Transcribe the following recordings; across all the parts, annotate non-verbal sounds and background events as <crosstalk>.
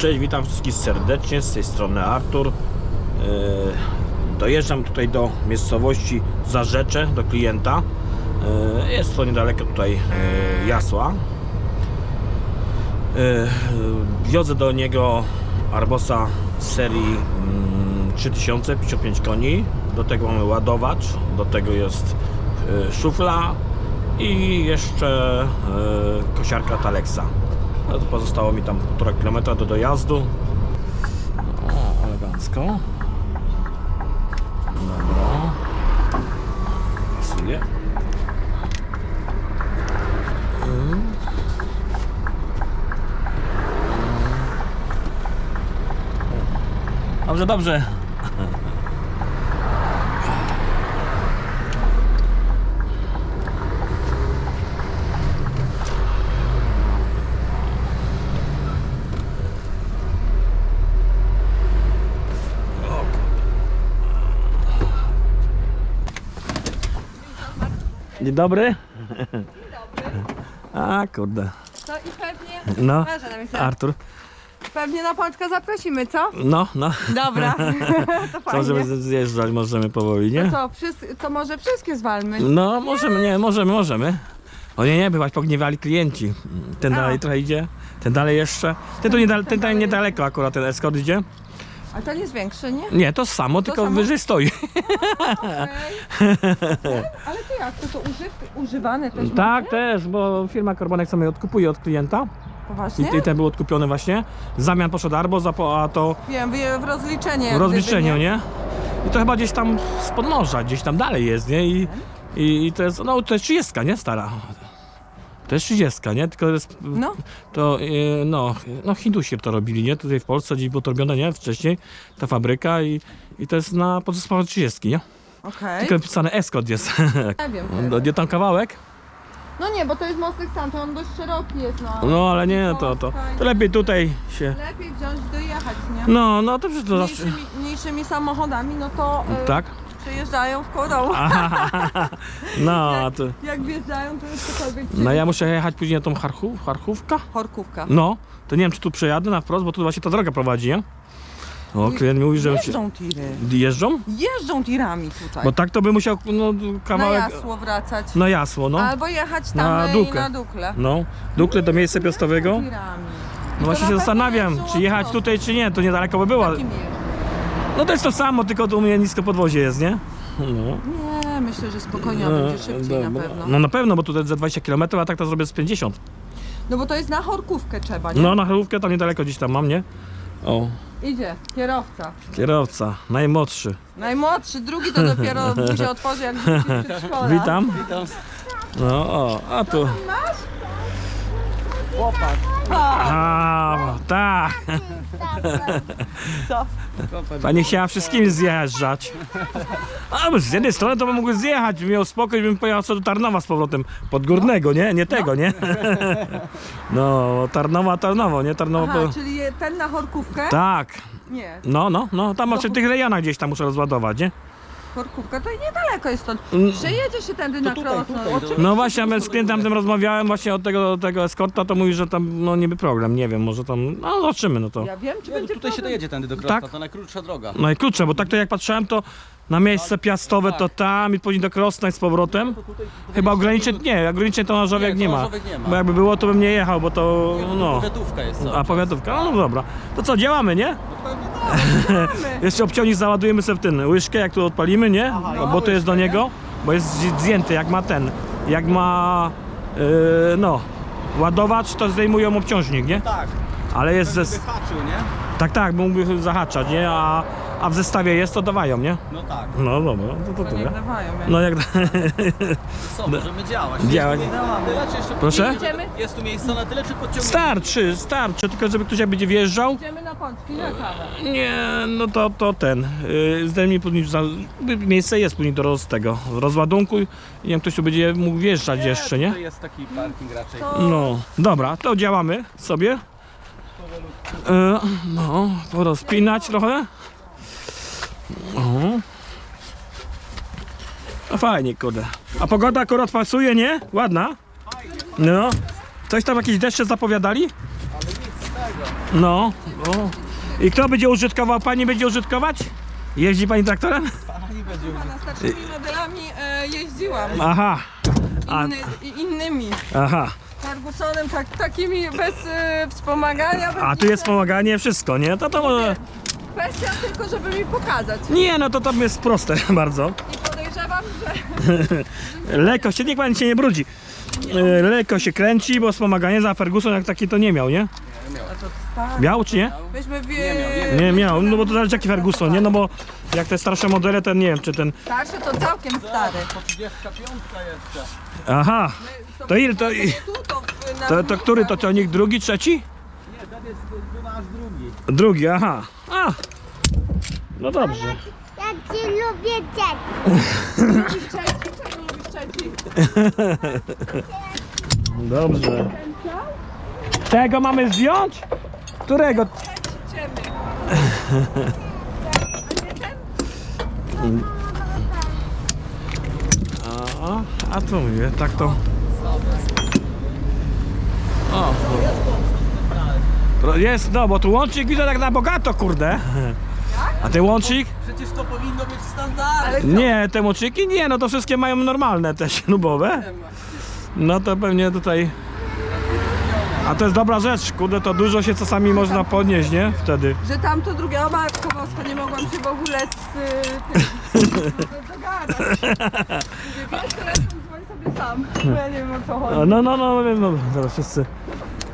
Cześć, witam wszystkich serdecznie, z tej strony Artur. Yy, Dojeżdżam tutaj do miejscowości Zarzecze, do klienta. Yy, Jest to niedaleko tutaj yy, Jasła. Wiodzę do niego Arbosa serii mm, 3000, 55 koni. Do tego mamy ładowacz, do tego jest szufla i jeszcze kosiarka Talexa. No to pozostało mi tam 1,5 km do dojazdu. O, elegancko. Dobra. Pasuje. Mm. Dobrze, dobrze. Dzień dobry. A kurde. To i pewnie. No. Artur. Pewnie na pączka zaprosimy, co? No, no. Dobra. <laughs> to Co, fajnie. żeby zjeżdżać możemy powoli, nie? To co, wszyscy, to może wszystkie zwalmy. No, możemy, nie, możemy, możemy. O nie, nie, bywać pogniewali klienci. Ten A. dalej trochę idzie, ten dalej jeszcze. Ten tu niedal, ten tam niedaleko akurat ten Escort idzie. A ten jest większy, nie? Nie, to samo, tylko samo? wyżej stoi. Okej. <laughs> Ale to jak? To, to używ, używane też Tak, macie? też, bo firma Carbonex sobie odkupuje od klienta. Poważnie? I, I ten był odkupiony właśnie. W zamian poszedł Arbo, za po- a to Wiem, w, w rozliczenie. jak w rozliczeniu, nie? I to chyba gdzieś tam z podnóża, gdzieś tam dalej jest, nie? I, i, i to jest, no to jest 30, nie? Stara. To jest 30, nie? Tylko jest, No, to, e, no, no Hindusi to robili, nie? Tutaj w Polsce gdzieś było to robione, nie? Wcześniej ta fabryka i, i to jest na podzespołach 30, nie? okej. Tylko napisane Escort jest. <laughs> Nie wiem. No, Gdzie tam kawałek? No nie, bo to jest mostek stan, to on dość szeroki jest, no. No ale nie, to, to, to lepiej tutaj się... Lepiej wziąć, dojechać, nie? No, no to przecież to zawsze... Mniejszymi, mniejszymi samochodami, no to y, Tak? Przejeżdżają w dołu. <laughs> No, a to... Jak wjeżdżają, to jest cokolwiek No ja muszę jechać później na tą Charchów? Chorkówka. No, to nie wiem czy tu przejadę na wprost, bo tu właśnie ta droga prowadzi, nie? O, klient mi mówi, że... Jeżdżą tiry. Jeżdżą? Jeżdżą tirami tutaj. Bo tak to by musiał, no, na kawałek... jasło wracać. Na jasło, no. Albo jechać tam Na Duklę. na Dukle. No, Dukle do miejsca piastowego. Tirami. No właśnie się zastanawiam, czy jechać tutaj, czy nie, to niedaleko by było. Takim. No to jest to samo, tylko tu u mnie nisko podwozie jest, nie? No. Nie, myślę, że spokojnie a będzie szybciej na pewno. No na pewno, bo tutaj za 20 km, a tak to zrobię z 50. No bo to jest na Chorkówkę trzeba, nie? No na chorówkę tam niedaleko gdzieś tam mam, nie? O, Idzie, kierowca. kierowca, najmłodszy. Najmłodszy, drugi to dopiero <laughs> się otworzy jak wróci z przedszkola. Witam. No, o, a tu. Chłopak. A, tak. Co? Pani chciała wszystkim zjeżdżać. A, bo z jednej strony to bym mógł zjechać, miał spokój, bym pojechał co do Tarnowa z powrotem. Podgórnego, nie? Nie tego, nie? No, Tarnowa, Tarnowo, nie? Tarnowo. Aha, po- czyli ten na Chorkówkę? Tak. Nie. No, no, no, tam przy tych rejonach gdzieś tam muszę rozładować, nie? Chorkówka to niedaleko jest stąd. Mm. Przejedzie się tędy na tutaj, Krosno. tutaj, Oczywiście. No właśnie, ja z klientem tym rozmawiałem właśnie od tego, tego eskorta, to mówi, że tam no niby problem, nie wiem, może tam, no zobaczymy, no to. Ja wiem, czy Nie, no będzie tutaj się problem. dojedzie tędy do Krosna, Tak? to najkrótsza droga. No i klucze, bo tak to jak patrzyłem, to na miejsce piastowe to tam i później do Krosna i z powrotem. Tutaj, Chyba ograniczeń, nie, ograniczeń to na Żowiek Nie, nie to ma. Żowiek nie ma. Bo jakby było, to bym nie jechał, bo to, no. Powiatówka jest A powiatówka, no dobra. To co, działamy, nie? No pewnie tak. <laughs> Jeszcze obciągnik załadujemy sobie w ten łyżkę, jak tu odpalimy, nie? Aha, bo to jest do niego, bo jest zdjęty, jak ma ten, jak ma, yy, no, ładowacz, to zdejmują obciążnik, nie? Tak, Ale jest ze, haczył, nie? tak, tak, mógłby zahaczać, nie? A, a w zestawie jest, to dawają, nie? No tak. No dobra, to, to To tyle. dawają. No jak, <laughs> Co, możemy działać. Działać. Jest tu miejsce na tyle, czy jeszcze Proszę? Idziemy? Jest tu miejsce na tyle, czy podciągniemy? starczy, starczy, tylko żeby ktoś jak będzie wjeżdżał, Idziemy na pączki, na kawę. Nie, no to, to ten. Yy, zdejmij później, za, miejsce jest później do roz, tego rozładunku i nie wiem, ktoś tu będzie mógł wjeżdżać jeszcze, nie? To jest taki parking raczej. To No, dobra, to działamy sobie. Yy, no, porozpinać trochę. O. No fajnie, kurde. A pogoda akurat pasuje, nie? Ładna? No. Coś tam jakieś deszcze zapowiadali? Ale nic z tego. No. O. I kto będzie użytkował? Pani będzie użytkować? Jeździ pani traktorem? Pani będzie Pana starszymi modelami e, jeździłam. Aha. A, Inny, i- innymi. aha. Fergusonem, tak, takimi bez e, wspomagania. bez A tu jest wspomaganie, wszystko, nie? To to może... Kwestia tylko, żeby mi pokazać. Nie, no to tam jest proste <laughs> bardzo. I podejrzewam, że <laughs> Lekko się, niech pani się nie brudzi. E, Lekko się kręci, bo wspomaganie za Ferguson jak taki to nie miał, nie? Miał czy nie? Myśmy w, Nie miał, nie Nie miał, no bo to zależy jaki Ferguson, nie? No bo jak te starsze modele, to nie wiem, czy ten... Starszy to całkiem stary. Po 35 jeszcze. Aha, To ile to- tu, to, w- na to, to który to ciągnik? Drugi, trzeci? Nie, ten jest drugi. Aha. A. No dobrze. Ja ci lubię cię. Lubisz trzeci? Czego lubisz? Dobrze. Tego mamy zdjąć? Którego? A? A, tu mówię, tak to... O, jest, no bo tu łącznik widzę tak na bogato, kurde. A ten łącznik? Przecież to powinno być standard. Nie, te łączniki nie, no to wszystkie mają normalne te śrubowe. No to pewnie tutaj... A to jest dobra rzecz, kurde, to dużo się czasami można podnieść, nie? Wtedy. Że tam to drugie, o matko boska, nie mogłam się w ogóle z y, tym <laughs> dogadać. Mówię, wiesz, telefon dzwoń sobie sam, bo ja nie wiem o co chodzi. No, no, no, no, wiem, no, teraz wszyscy.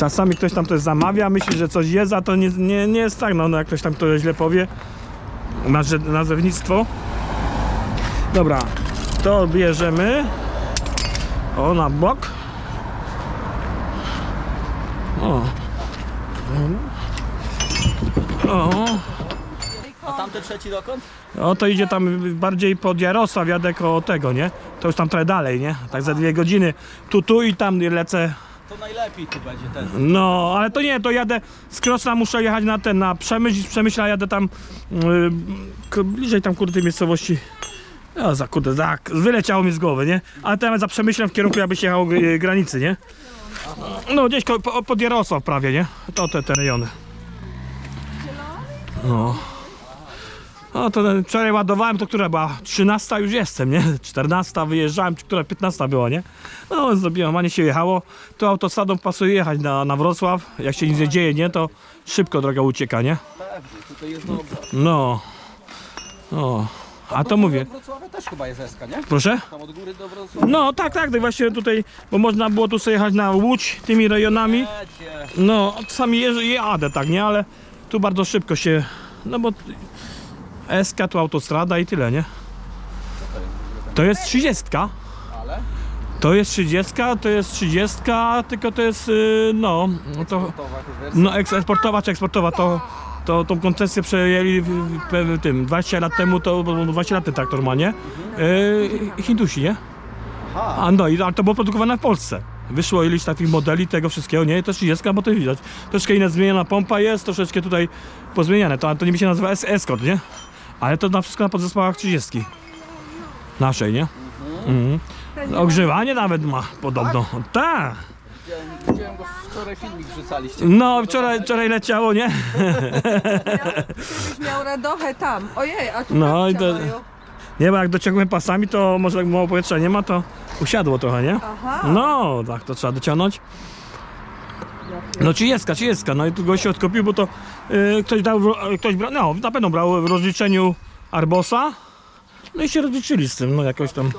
Czasami ktoś tam coś zamawia, myśli, że coś jest, a to nie, nie, nie jest tak, no, no jak ktoś tam to źle powie. Naze, nazewnictwo. Dobra, to bierzemy. O, na bok. O. O. A tamte trzeci dokąd? O, to idzie tam bardziej pod Jarosław, jadę koło tego, nie? To już tam trochę dalej, nie? Tak za dwie godziny. Tu, tu i tam lecę. To najlepiej tu będzie ten. No, ale to nie, to jadę z Krosna, muszę jechać na ten, na Przemyśl, z Przemyśla jadę tam yy, bliżej tam kurde tej miejscowości. O, za kurde, za, wyleciało mi z głowy, nie? Ale teraz za Przemyślem w kierunku jakby się jechało yy, granicy, nie? No, gdzieś po, pod Jarosław prawie, nie? To te, te rejony. No. No to ten- wczoraj ładowałem, to która była? 13 już jestem, nie? 14 wyjeżdżałem, czy która 15 była, nie? No zrobiłem, a nie się jechało. To autostradą pasuje jechać na, na Wrocław. Jak się nic nie dzieje, nie? To szybko droga ucieka, nie? Pewnie, tutaj jest dobrze. No. O. A to mówię. Od Wrocławia też chyba jest SK, nie? Proszę? Tam od góry do Wrocławia. No tak, tak, tak właśnie tutaj, bo można było tu sobie jechać na Łódź tymi rejonami. Wiecie. No, czasami jeżdżę, jadę tak, nie? Ale tu bardzo szybko się, no bo SK tu autostrada i tyle, nie? To jest 30. Ale? To jest 30, to jest 30, tylko to jest, yy, no, no to, no eks- eksportowa czy eksportowa, to, to tą koncesję przejęli w, tym, 20 lat temu, to bo 20 lat ten traktor ma, nie? Yy, Hindusi, nie? A no, i ale to było produkowane w Polsce. Wyszło ileś takich modeli tego wszystkiego, nie? To 30, bo to widać. Troszkę inna zmieniona pompa jest, troszeczkę tutaj pozmieniane. To, to niby się nazywa S- Escort, nie? Ale to na wszystko na podzespołach 30. Naszej, nie? Mhm. Ogrzewanie nawet ma podobno. Tak. Widziałem, widziałem go wczoraj filmik wrzucaliście. No, wczoraj, wczoraj leciało, nie? Gdybyś miał radochę tam. Ojej, a tu No i to- mają. Nie, bo jak dociągłem pasami, to może jak mało powietrza nie ma, to usiadło trochę, nie? Aha. No, tak, to trzeba dociągnąć. No 30, 30, no i tu gość się odkopił, bo to yy, ktoś dał, yy, ktoś brał, no na pewno brał w rozliczeniu Arbosa. No i się rozliczyli z tym, no jakoś tam,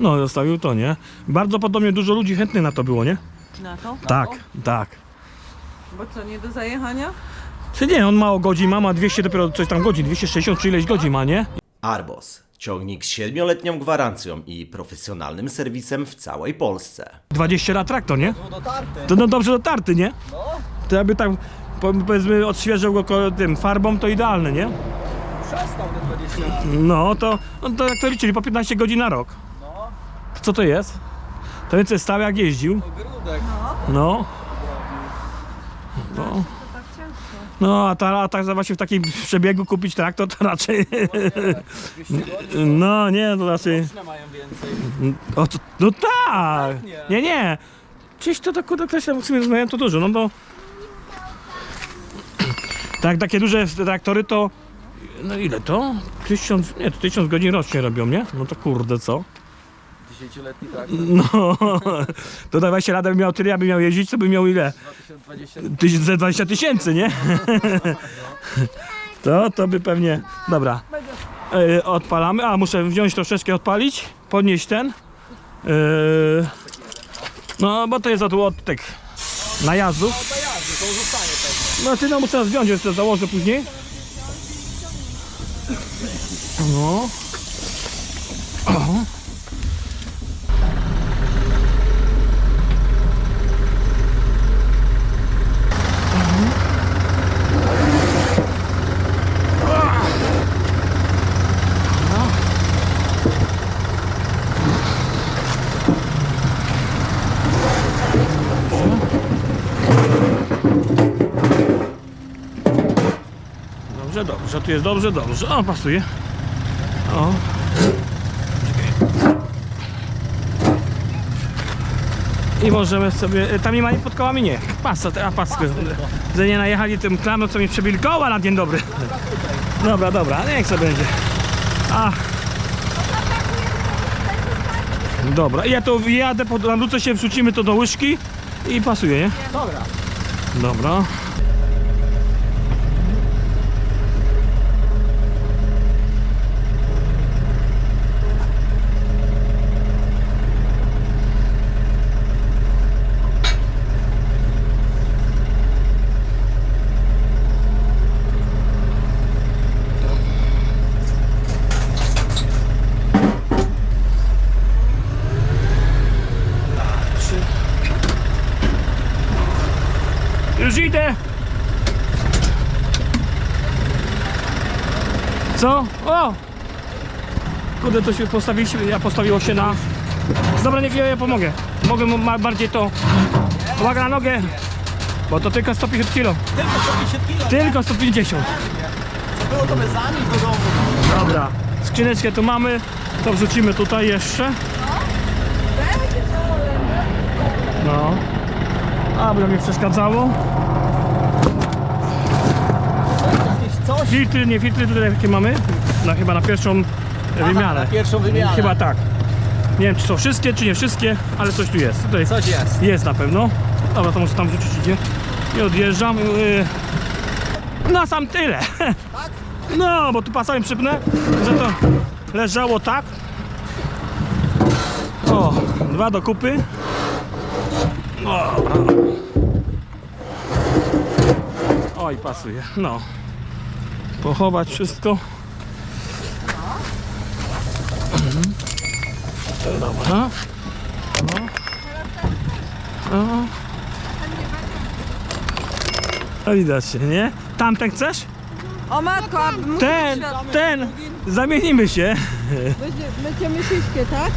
no zostawił to, nie? Bardzo podobnie dużo ludzi chętnych na to było, nie? Na to? Tak, tak. Bo co, nie do zajechania? Czy nie, on mało godzin ma, ma 200 dopiero coś tam godzin, 260 czy ileś godzin ma, nie? Arbos. Ciągnik z 7-letnią gwarancją i profesjonalnym serwisem w całej Polsce. 20 lat traktor, nie? Był dotarty. To no dobrze dotarty, nie? No. To jakby tak, po- powiedzmy, odświeżył go ko- tym farbą, to idealne, nie? Przestał te 20 lat. No to, no to jak to liczyli, po 15 godzin na rok. No. Co to jest? To więcej stał jak jeździł. Ogródek. No. No. No a, ta, a tak za właśnie w takim przebiegu kupić traktor to raczej. 200 <laughs> godzin. No nie, to raczej. Mają więcej. O, to, no tak! Nie. Nie, nie. Gdzieś to, kurde ktoś tam w sumie rozmawiałem to dużo, no bo. Tak, takie duże traktory to. No ile to? Tysiąc, nie, to tysiąc godzin rocznie robią, nie? No to kurde, co? Dziesięcioletni tak, No, <laughs> to dawaj się radę, by miał tyle, aby miał jeździć, to by miał ile? 2020 Tyś- ze 20 tysięcy, nie? <laughs> To, to by pewnie. Dobra. E, odpalamy. A, muszę wziąć troszeczkę odpalić. Podnieść ten. E, no, bo to jest od, od tych najazdów. to zostanie pewnie. No, ty no muszę zdjąć, jeszcze założę później. No. Dobrze, dobrze, tu jest dobrze, dobrze. O, pasuje. O. I możemy sobie. e, Tam nie ma pod kołami? Nie. Pasa, a paskę. Że nie najechali tym klamem, co mi przebili koła na dzień dobry. Dobra, dobra, niech sobie będzie. A. Dobra, ja to jadę, pod, nawrócę się, wrzucimy to do łyżki i pasuje, nie? Dobra. Dobra. Już idę! Co? O! Kurde, to się postawiliśmy, ja postawiło się na... Dobra, niech ja, ja pomogę. Mogę mu bardziej to... Uwaga na nogę! Bo to tylko 150 kg. Tylko 150 kg. Tylko 150. Było to bez do domu. Dobra. Skrzyneczkę tu mamy. To wrzucimy tutaj jeszcze. No. A, by mi przeszkadzało. Jakieś coś. Filtry, nie filtry, tutaj jakie mamy? Na, chyba na pierwszą wymianę. na pierwszą wymianę. Chyba tak. Nie wiem, czy są wszystkie, czy nie wszystkie, ale coś tu jest. Tutaj Coś jest. jest na pewno. Dobra, to może tam wrzucić idzie. I odjeżdżam. Yy. No sam tyle. <laughs> No, bo tu pasami przypnę, że to leżało tak. O, dwa do kupy. Dobra. Oj, pasuje. No. Pochować wszystko. Mhm. Dobra. No. No. No widać się, nie? Tamten chcesz? O matko, a Ten, ten! Zamienimy się. Będzie- Będziemy siśkie, tak?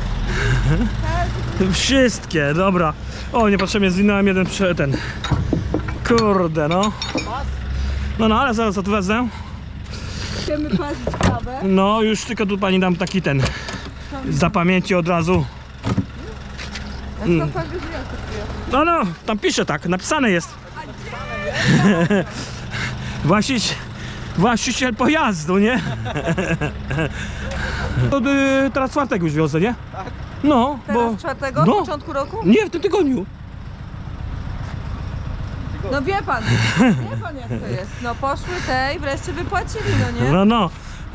Wszystkie, dobra. O, niepotrzebnie zwinąłem jeden prze, ten. Kurde, no. No, no, ale zaraz to parzyć kawę. No, już tylko tu pani dam taki ten. Za pamięci od razu. Ja to tak, że ja kupuję. No, no, tam pisze tak, napisane jest. <laughs> Właściciel, właściciel pojazdu, nie? <laughs> To, y, teraz czwartek już wiozę, nie? No, Teraz bo... czwartego, no. początku roku? Nie, w tym tygodniu. No wie pan, wie pan jak to jest. No poszły te i wreszcie wypłacili, no nie? No, no.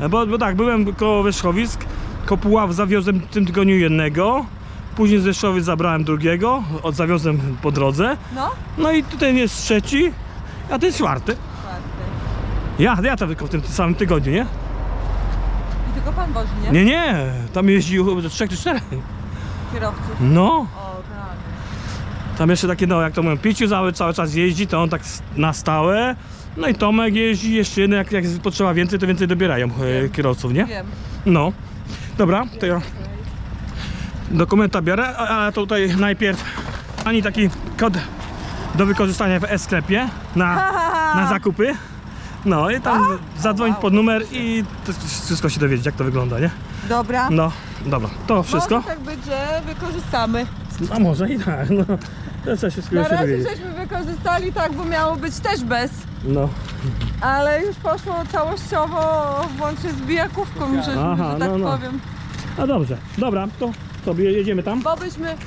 Bo, bo tak, byłem koło Wierzchowisk, Kopuław zawiozłem w tym tygodniu jednego, później z Wierzchowic zabrałem drugiego, od zawiozłem po drodze, No, no i tutaj jest trzeci, a ten czwarty. czwarty. Ja, ja to tylko w tym samym tygodniu, nie? I tylko pan wozi, nie? Nie, nie, tam jeździł do trzech czy czterech. Kierowców. No, O. tam jeszcze takie, no jak to mówią, Piciu cały, cały czas jeździ, to on tak na stałe. No i Tomek jeździ jeszcze jeden, jak, jak potrzeba więcej, to więcej dobierają e, kierowców, nie? Wiem. No, dobra, to ja dokumenta biorę, a, a tutaj najpierw ani taki kod do wykorzystania w e-sklepie na, <laughs> na zakupy. No i tam zadzwoń pod numer i to wszystko się dowiedzieć, jak to wygląda, nie? Dobra. No, dobra, to wszystko. Może tak być, że wykorzystamy. A może i tak, no. To trzeba się Na razie dowiedzieć. żeśmy wykorzystali tak, bo miało być też bez. No, Ale już poszło całościowo włącznie z bijakówką, żeśmy, Aha, że tak no, no. powiem. a dobrze. Dobra, to sobie jedziemy tam. Bo byśmy